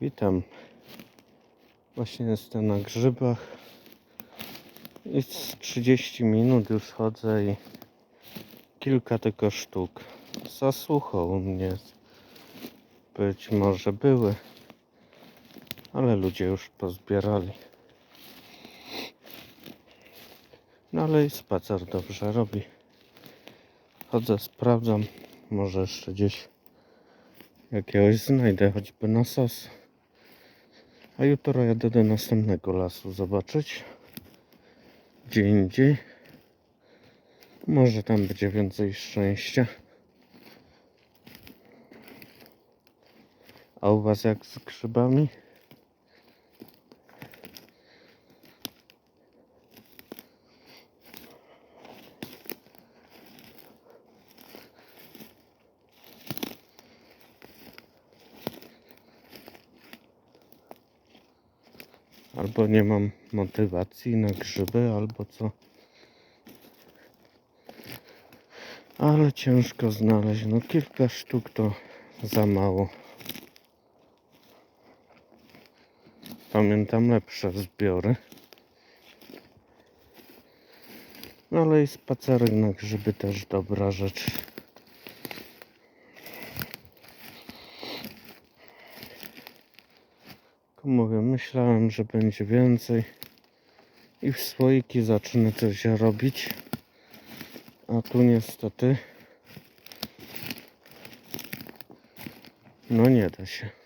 Witam. Właśnie jestem na grzybach. Z 30 minut już chodzę i kilka tylko sztuk. Za sucho u mnie. Być może były, ale ludzie już pozbierali. No ale i spacer dobrze robi. Chodzę, sprawdzam. Może jeszcze gdzieś jakiegoś znajdę, choćby na sos. A jutro jadę do następnego lasu zobaczyć. Gdzie indziej. Może tam będzie więcej szczęścia. A u was jak z grzybami? Albo nie mam motywacji na grzyby, albo co. Ale ciężko znaleźć. No kilka sztuk to za mało. Pamiętam lepsze zbiory. No ale i spacerek na grzyby też dobra rzecz. Mówię, myślałem, że będzie więcej i w słoiki zacznę coś robić. A tu niestety no nie da się.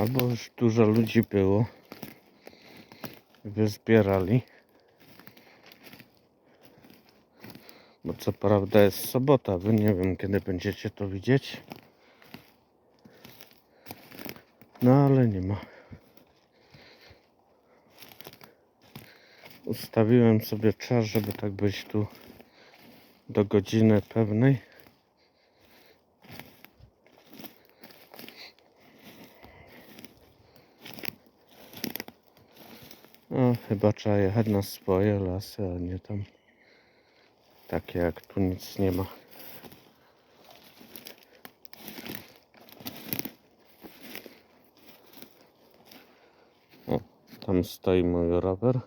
Albo już dużo ludzi było. Wyzbierali. Bo co prawda jest sobota, wy nie wiem kiedy będziecie to widzieć. No ale nie ma. Ustawiłem sobie czas, żeby tak być tu do godziny pewnej. No, chyba trzeba jechać na swoje lasy, a nie tam takie jak tu nic nie ma. O, tam stoi mój rower.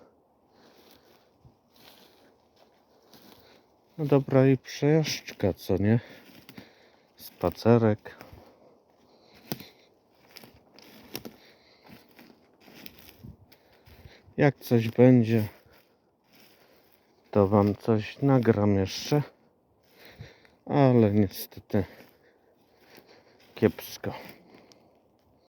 No dobra i przejażdżka, co nie? Spacerek. Jak coś będzie, to wam coś nagram jeszcze. Ale niestety kiepsko.